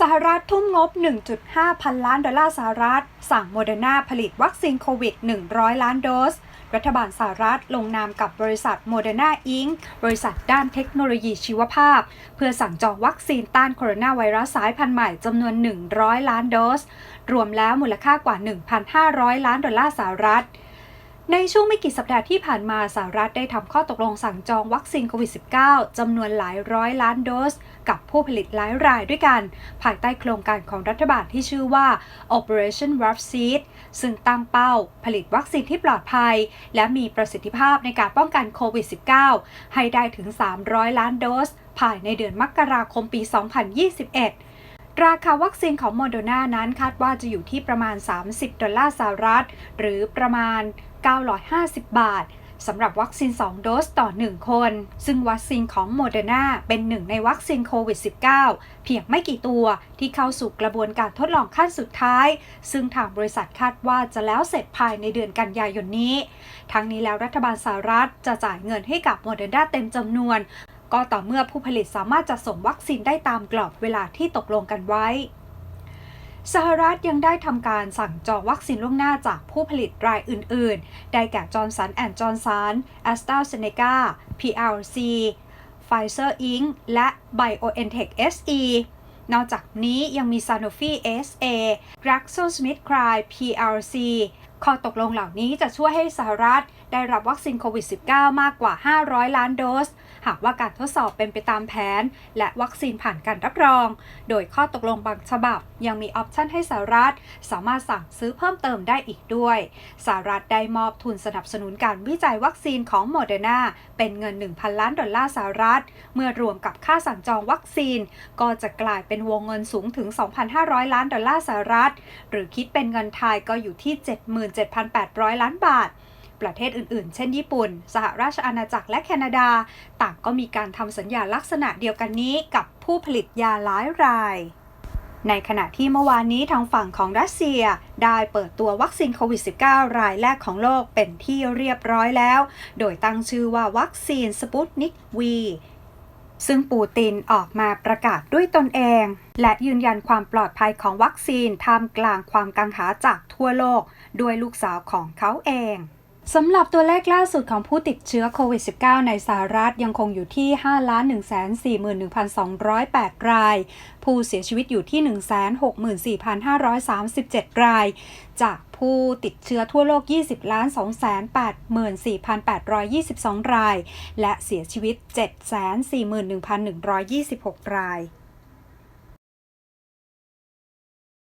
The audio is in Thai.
สหรัฐทุ่มงบ 1.5 พันล้านดอลลาร์สหรัฐ สั่งโมเดอร์นาผลิตวัคซีนโควิด 100 ล้านโดส รัฐบาลสหรัฐลงนามกับบริษัทโมเดอร์นาอิงบริษัทด้านเทคโนโลยีชีวภาพ เพื่อสั่งจองวัคซีนต้านโคโรนาไวรัสสายพันธุ์ใหม่จำนวน 100 ล้านโดส รวมแล้วมูลค่ากว่า 1,500 ล้านดอลลาร์สหรัฐ ในช่วงไม่กี่สัปดาห์ที่ผ่านมาสหรัฐได้ทำข้อตกลงสั่งจองวัคซีนโควิด -19 จำนวนหลายร้อยล้านโดส กับผู้ผลิตหลายรายด้วยกัน ภายใต้โครงการของรัฐบาลที่ชื่อว่า Operation Warp Speed ซึ่งตั้งเป้าผลิตวัคซีนที่ปลอดภัย และมีประสิทธิภาพในการป้องกันโควิด -19 ให้ได้ถึง 300 ล้านโดส ภายในเดือนมกราคมปี 2021 ราคาวัคซีนของโมโดนานั้นคาดว่าจะอยู่ที่ประมาณ 30 ดอลลาร์สหรัฐ หรือประมาณ 950 บาทสำหรับวัคซีน 2 โดสต่อ 1 คน ซึ่งวัคซีนของโมเดอร์นาเป็นหนึ่งในวัคซีนโควิด -19 เพียงไม่กี่ตัวที่เข้าสู่กระบวนการทดลองขั้นสุดท้าย ซึ่งทางบริษัทคาดว่าจะแล้วเสร็จภายในเดือนกันยายนนี้ ทั้งนี้แล้วรัฐบาลสหรัฐจะจ่ายเงินให้กับโมเดอร์นาเต็มจำนวน ก็ต่อเมื่อผู้ผลิตสามารถจะส่งวัคซีนได้ตามกรอบเวลาที่ตกลงกันไว้ สหรัฐยังได้ทำการสั่งจองวัคซีนล่วงหน้าจากผู้ผลิตรายอื่น ๆ ได้แก่จอร์นสันแอนด์จอร์นสันแอสตราเซเนกา PLC Pfizer Inc. และ BioNTech SE นอกจากนี้ยังมี Sanofi SA GlaxoSmithKline PLC ข้อตกลงเหล่านี้จะช่วยให้สหรัฐ ได้รับวัคซีนโควิด -19 มากกว่า 500 ล้านโดส หากว่าการทดสอบเป็นไปตามแผน และวัคซีนผ่านการรับรอง โดยข้อตกลงบางฉบับ ยังมีออปชันให้สหรัฐ สามารถสั่งซื้อเพิ่มเติมได้อีกด้วยสหรัฐได้มอบทุนสนับสนุนการวิจัยวัคซีนของโมเดอร์นาเป็นเงิน 1,000 ล้านดอลลาร์สหรัฐ เมื่อรวมกับค่าสั่งจองวัคซีน ก็จะกลายเป็นวงเงินสูงถึง 2,500 ล้านดอลลาร์สหรัฐ หรือคิดเป็นเงินไทยก็อยู่ที่ 77,800 ล้านบาท ประเทศอื่นๆ เช่นญี่ปุ่น สหราชอาณาจักรและแคนาดา ต่างก็มีการทำสัญญาลักษณะเดียวกันนี้กับผู้ผลิตยาหลายราย ในขณะที่เมื่อวานนี้ทางฝั่งของรัสเซีย ได้เปิดตัววัคซีนโควิด -19 รายแรกของโลกเป็นที่เรียบร้อยแล้ว โดยตั้งชื่อว่าวัคซีนสปุตนิกวีซึ่งปูตินออกมาประกาศด้วยตนเอง และยืนยันความปลอดภัยของวัคซีนท่ามกลางความกังขาจากทั่วโลก ด้วยลูกสาวของเขาเอง สำหรับตัวเลขล่าสุดของผู้ติดเชื้อโควิด -19 ในสหรัฐยังคงอยู่ที่ 5,141,208 ราย ผู้เสียชีวิตอยู่ที่ 164,537 ราย จากผู้ติดเชื้อทั่วโลก 20ล้าน284,822 ราย และเสียชีวิต 741,126 ราย